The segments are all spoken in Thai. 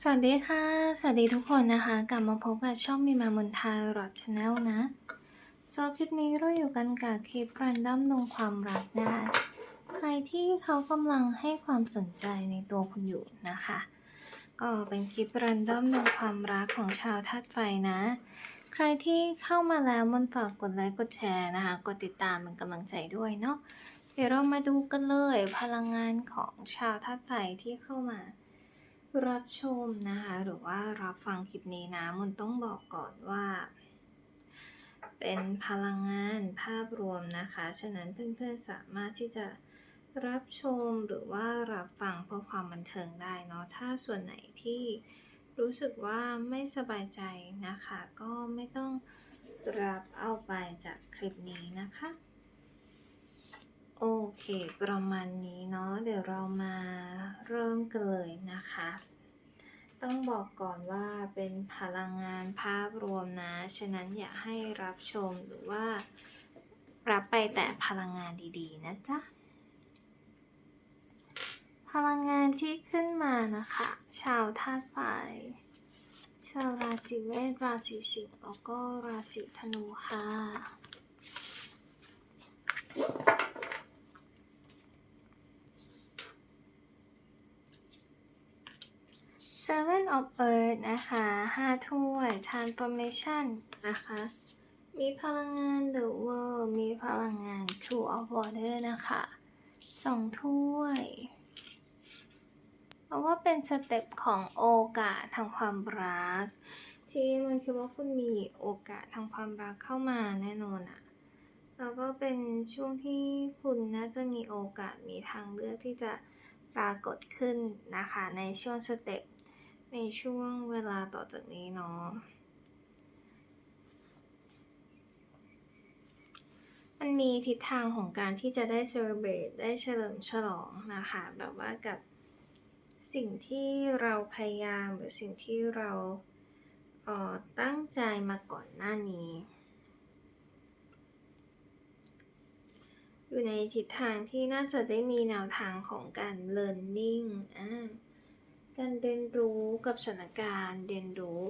สวัสดีค่ะ สวัสดีทุกคนนะคะ กลับมาพบกับช่องมีมามนทารอดชาแนลนะสำหรับคลิปนี้เราอยู่กันกับคลิปรันดัมดงความรักนะคะ ใครที่เขากำลังให้ความสนใจในตัวคุณอยู่นะคะ ก็เป็นคลิปรันดัมดงความรักของชาวธาตุไฟนะ ใครที่เข้ามาแล้วมนฝากกดไลค์กดแชร์นะคะ กดติดตามเป็นกำลังใจด้วยเนาะ เดี๋ยวเรามาดูกันเลยพลังงานของชาวธาตุไฟที่เข้ามา รับชมนะคะหรือว่ารับฟังคลิปนี้นะมุนต้องบอกก่อนว่า เป็นพลังงานภาพรวมนะคะ ฉะนั้นเพื่อนๆสามารถที่จะรับชมหรือว่ารับฟังเพื่อความบันเทิงได้เนาะถ้าส่วนไหนที่รู้สึกว่าไม่สบายใจนะคะ ก็ไม่ต้องรับเอาไปจากคลิปนี้นะคะ โอเค ประมาณนี้เนาะเดี๋ยวเรามาเริ่มกันเลยนะคะ ต้องบอกก่อนว่าเป็นพลังงานภาพรวมนะ ฉะนั้นอย่าให้รับชมหรือว่า รับไปแต่พลังงานดีๆ นะจ๊ะ พลังงานที่ขึ้นมานะคะ ชาวธาตุไฟ ชาวราศีเมษราศีสิงห์แล้วก็ราศีธนูค่ะ of Earth นะคะห้าถ้วย Transformation นะคะ มีพลังงาน The World มีพลังงาน Two of Water นะคะสองถ้วย เพราะว่าเป็นสเต็ปของโอกาสทางความรัก ที่มันคิดว่าคุณมีโอกาสทางความรักเข้ามาแน่นอนอะแล้วก็เป็นช่วงที่คุณน่าจะมีโอกาสมีทางเลือกที่จะปรากฏขึ้นนะคะในช่วงสเต็ป ในช่วงเวลาต่อจากนี้เนาะมันมีทิศทางของการที่จะได้เซเบตได้เฉลิมฉลองนะคะ แบบว่ากับสิ่งที่เราพยายามหรือสิ่งที่เราเอ่อตั้งใจมาก่อนหน้านี้ อยู่ในทิศทางที่น่าจะได้มีแนวทางของการ learning อ่า การเรียนรู้กับสถานการณ์ เรียนรู้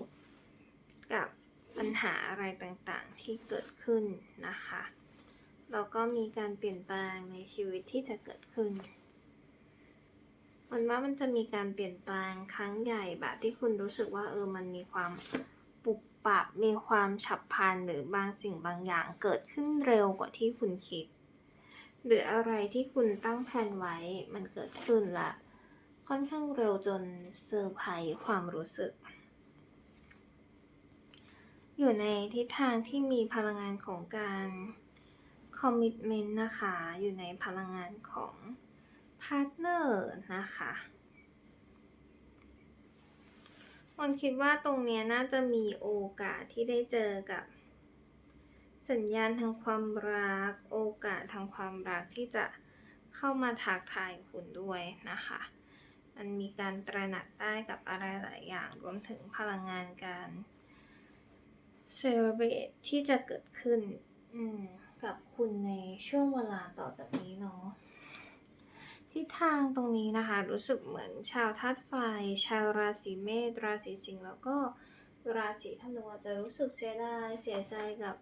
กับปัญหาอะไรต่างๆที่เกิดขึ้นนะคะแล้วก็มีการเปลี่ยนแปลงในชีวิตที่จะเกิดขึ้นมันว่ามันจะมีการเปลี่ยนแปลงครั้งใหญ่แบบที่คุณรู้สึกว่าเออมันมีความปุบปับมีความฉับพลันหรือบางสิ่งบางอย่างเกิดขึ้นเร็วกว่าที่คุณคิด หรืออะไรที่คุณตั้งแผนไว้มันเกิดขึ้นละ ค่อนข้างเร็วจนเซอร์ไพรส์ความรู้สึก อยู่ในทิศทางที่มีพลังงานของการคอมมิ t เมนต์นะคะ อยู่ในพลังงานของพาร์ทเนอร์นะคะมันคิดว่าตรงนี้น่าจะมีโอกาสที่ได้เจอกับ สัญญาณทางความรัก โอกาสทางความรักที่จะเข้ามาทักทายคุณด้วยนะคะ มันมีการตระหนักได้กับอะไรหลายอย่างรวมถึงพลังงานการเซเบตที่จะเกิดขึ้นกับคุณในช่วงเวลาต่อจากนี้เนาะทิศทางตรงนี้นะคะ รู้สึกเหมือนชาวธาตุไฟ ชาวราศีเมษราศีสิงห์แล้วก็ราศีธนูจะรู้สึกเสียดายเสียใจกับ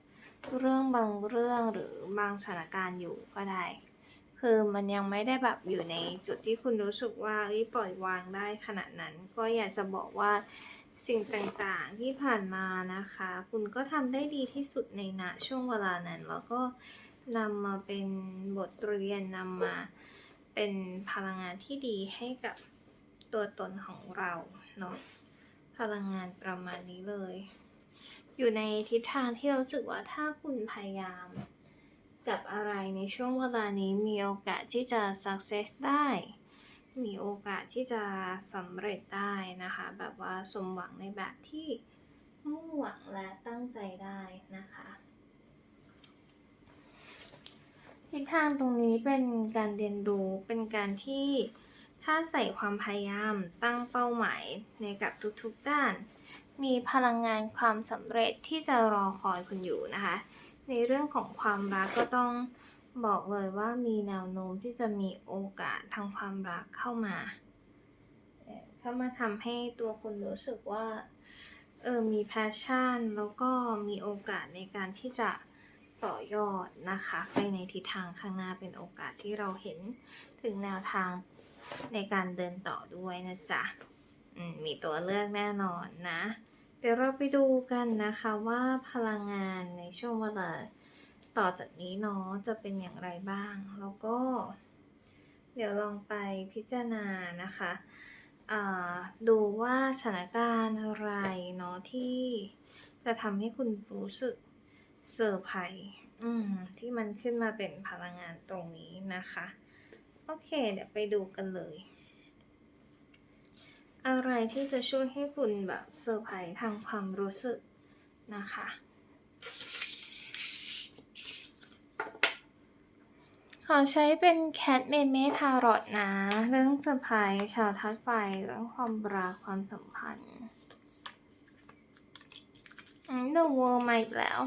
เรื่องบางเรื่องหรือบางสถานการณ์อยู่ก็ได้ คือมันยังไม่ได้แบบอยู่ในจุดที่คุณรู้สึกว่าปล่อยวางได้ขนาดนั้น ก็อยากจะบอกว่าสิ่งต่างๆที่ผ่านมานะคะ คุณก็ทำได้ดีที่สุดในณช่วงเวลานั้น แล้วก็นำมาเป็นบทเรียนนำมาเป็นพลังงานที่ดีให้กับตัวตนของเราเนาะพลังงานประมาณนี้เลย อยู่ในทิศทางที่เราสึกว่าถ้าคุณพยายาม กับอะไรในช่วงเวลานี้มีโอกาสที่จะ success ได้ มีโอกาสที่จะสำเร็จได้นะคะ แบบว่าสมหวังในแบบที่มุ่งหวังและตั้งใจได้นะคะทิศทางตรงนี้เป็นการเรียนรู้เป็นการที่ถ้าใส่ความพยายามตั้งเป้าหมายในกับทุกๆด้าน มีพลังงานความสำเร็จที่จะรอคอยคุณอยู่นะคะ ในเรื่องของความรักก็ต้องบอกเลยว่ามีแนวโน้มที่จะมีโอกาสทางความรักเข้ามา เข้ามาทำให้ตัวคุณรู้สึกว่าเออมี passion แล้วก็มีโอกาสในการที่จะต่อยอดนะคะ ไปในทิศทางข้างหน้าเป็นโอกาสที่เราเห็นถึงแนวทางในการเดินต่อด้วยนะจ๊ะมมีตัวเลือกแน่นอนนะ เดี๋ยวเราไปดูกันนะคะว่าพลังงานในช่วงเวลาต่อจากนี้เนาะจะเป็นอย่างไรบ้าง แล้วก็ เดี๋ยวลองไปพิจารณานะคะดูว่าสถานการณ์อะไรเนาะที่จะทำให้คุณรู้สึกเซอร์ไพรส์ที่มันขึ้นมาเป็นพลังงานตรงนี้นะคะ โอเค เดี๋ยวไปดูกันเลย อะไรที่จะช่วยให้คุณแบบเซอร์ไพรส์ทางความรู้สึกนะคะ ขอใช้เป็นแคทเมเมทารอตนะ เรื่องเซอร์ไพรส์ชาวทัศไฟ เรื่องความรักความสัมพันธ์ The World มาอีกแล้ว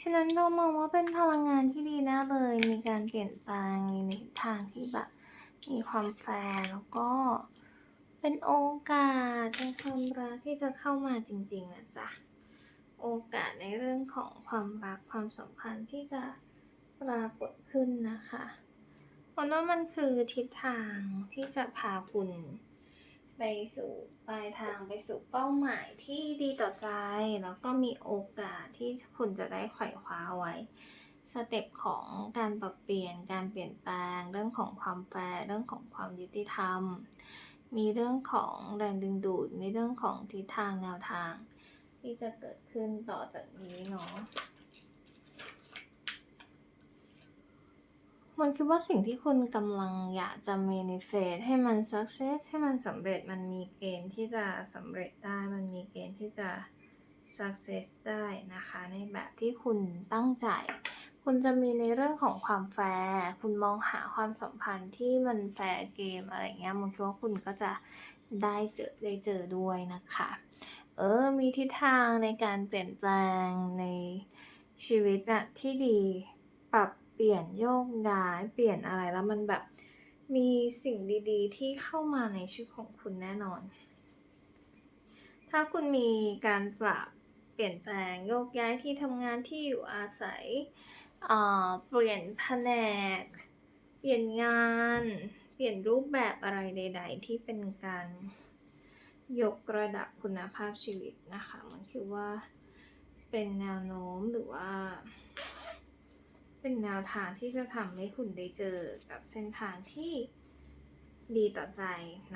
ฉะนั้นเรามองว่าเป็นพลังงานที่ดีแน่เลย มีการเปลี่ยนแปลงในทิศทางที่แบบ มีความแฟร์แล้วก็เป็นโอกาสในความรักที่จะเข้ามาจริงๆนะจ๊ะ โอกาสในเรื่องของความรักความสัมพันธ์ที่จะปรากฏขึ้นนะคะเพราะว่ามันคือทิศทางที่จะพาคุณไปสู่ปลายทางไปสู่เป้าหมายที่ดีต่อใจ แล้วก็มีโอกาสที่คุณจะได้ไขว่คว้าไว้ สเต็ปของการปรับเปลี่ยนการเปลี่ยนแปลง เรื่องของความแฟร์เรื่องของความยุติธรรม มีเรื่องของแรงดึงดูด มีเรื่องของทิศทางแนวทาง ที่จะเกิดขึ้นต่อจากนี้เนาะมันคิดว่าสิ่งที่คุณกำลังอยากจะ manifest ให้มัน success ให้มันสำเร็จมันมีเกณฑ์ที่จะสำเร็จได้ มันมีเกณฑ์ที่จะ success ได้นะคะ ในแบบที่คุณตั้งใจ คุณจะมีในเรื่องของความแฟร์ คุณมองหาความสัมพันธ์ที่มันแฟร์เกมอะไรเงี้ยมันคิดว่าคุณก็จะได้เจอได้เจอด้วยนะคะ เออ มีทิศทางในการเปลี่ยนแปลงในชีวิตอะที่ดีปรับเปลี่ยนโยกย้ายเปลี่ยนอะไรแล้วมันแบบมีสิ่งดีๆ ที่เข้ามาในชีวิตของคุณแน่นอน ถ้าคุณมีการปรับเปลี่ยนแปลงโยกย้ายที่ทำงานที่อยู่อาศัย อ่าเปลี่ยนแผนก เปลี่ยนงาน เปลี่ยนรูปแบบอะไรใด ๆ ที่เป็นการยกระดับคุณภาพชีวิตนะคะ มันคือว่าเป็นแนวโน้มหรือว่า เป็นแนวทางที่จะทำให้คุณได้เจอกับเส้นทางที่ดีต่อใจ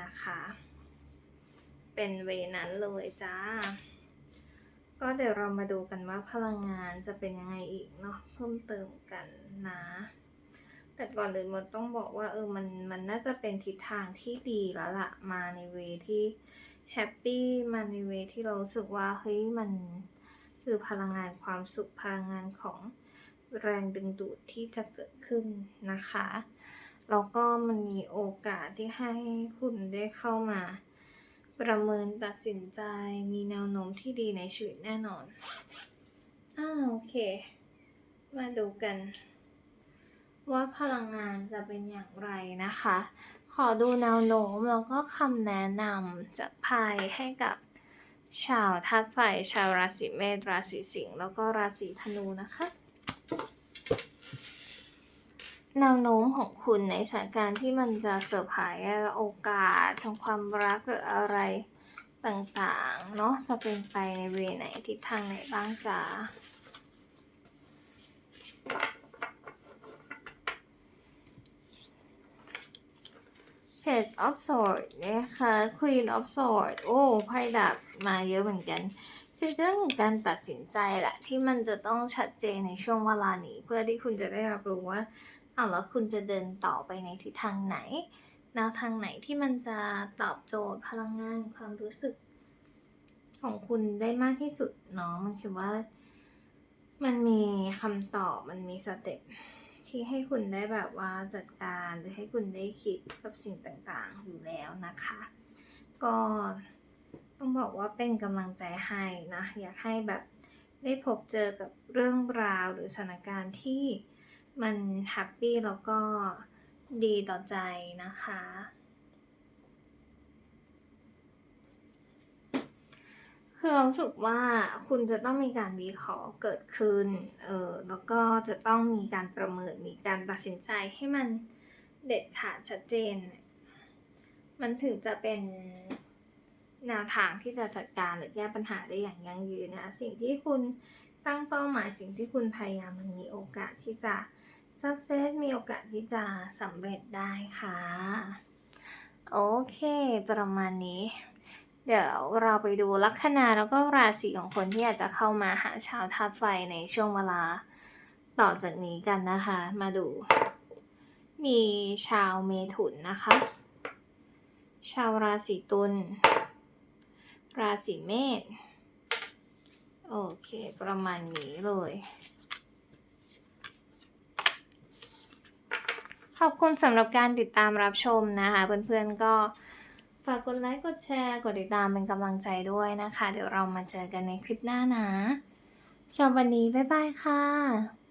นะคะ เป็นเวนั้นเลยจ้า ก็เดี๋ยวเรามาดูกันว่าพลังงานจะเป็นยังไงอีกเนาะเพิ่มเติมกันนะ แต่ก่อนอื่นมันต้องบอกว่าเออมันมันน่าจะเป็นทิศทางที่ดีแล้วละมาในเวที่แฮปปี้มาในเวที่เราสึกว่าเฮ้ยมันคือพลังงานความสุขพลังงานของแรงดึงดูดที่จะเกิดขึ้นนะคะ แล้วก็มันมีโอกาสที่ให้คุณได้เข้ามา ประเมินตัดสินใจมีแนวโน้มที่ดีในชีวิตแน่นอนอ่าโอเค มาดูกัน ว่าพลังงานจะเป็นอย่างไรนะคะ ขอดูแนวโน้มแล้วก็คำแนะนำจากไพ่ให้กับชาวธาตุไฟชาวราศีเมษราศีสิงห์แล้วก็ราศีธนูนะคะ แนวโน้มของคุณในสถานการณ์ที่มันจะเซอร์ไพรส์โอกาสทางความรักหรืออะไรต่างๆ เนาะจะเป็นไปในเวไหนทิศทางไหนบ้างจ้า Page of sword นะคะ Queen of sword โอ้ไพ่ดาบมาเยอะเหมือนกัน คือเรื่องการตัดสินใจแหละที่มันจะต้องชัดเจนในช่วงเวลานี้ เพื่อที่คุณจะได้รับรู้ว่า เอาแล้วคุณจะเดินต่อไปในทิศทางไหนแนวทางไหนที่มันจะตอบโจทย์พลังงานความรู้สึก ของคุณได้มากที่สุดเนาะมันคือว่า มันมีคำตอบมันมีสเต็ปที่ให้คุณได้แบบว่าจัดการหรือให้คุณได้คิดกับสิ่งต่างๆอยู่แล้วนะคะ ก็ต้องบอกว่าเป็นกำลังใจให้นะ อยากให้แบบได้พบเจอกับเรื่องราวหรือสถานการณ์ที่ มันแฮปปี้แล้วก็ดีต่อใจนะคะ คือเราสุกว่าคุณจะต้องมีการวิเคราะห์เกิดขึ้น เออแล้วก็จะต้องมีการประเมิน มีการตัดสินใจให้มันเด็ดขาดชัดเจน มันถึงจะเป็นแนวทางที่จะจัดการหรือแก้ปัญหาได้อย่างยั่งยืนนะ สิ่งที่คุณตั้งเป้าหมายสิ่งที่คุณพยายามมันมีโอกาสที่จะ success มีโอกาสที่จะสำเร็จได้ค่ะ โอเค ประมาณนี้ เดี๋ยวเราไปดูลัคนาแล้วก็ราศีของคนที่อาจจะเข้ามาหาชาวธาตุไฟในช่วงเวลาต่อจากนี้กันนะคะ มาดู มีชาวเมถุนนะคะ ชาวราศีตุล ราศีเมษ โอเค ประมาณนี้เลย ขอบคุณสำหรับการติดตามรับชมนะคะ เพื่อนๆก็ฝากกดไลค์กดแชร์กดติดตามเป็นกำลังใจด้วยนะคะ เดี๋ยวเรามาเจอกันในคลิปหน้านะสำหรับวันนี้บ๊ายบายค่ะ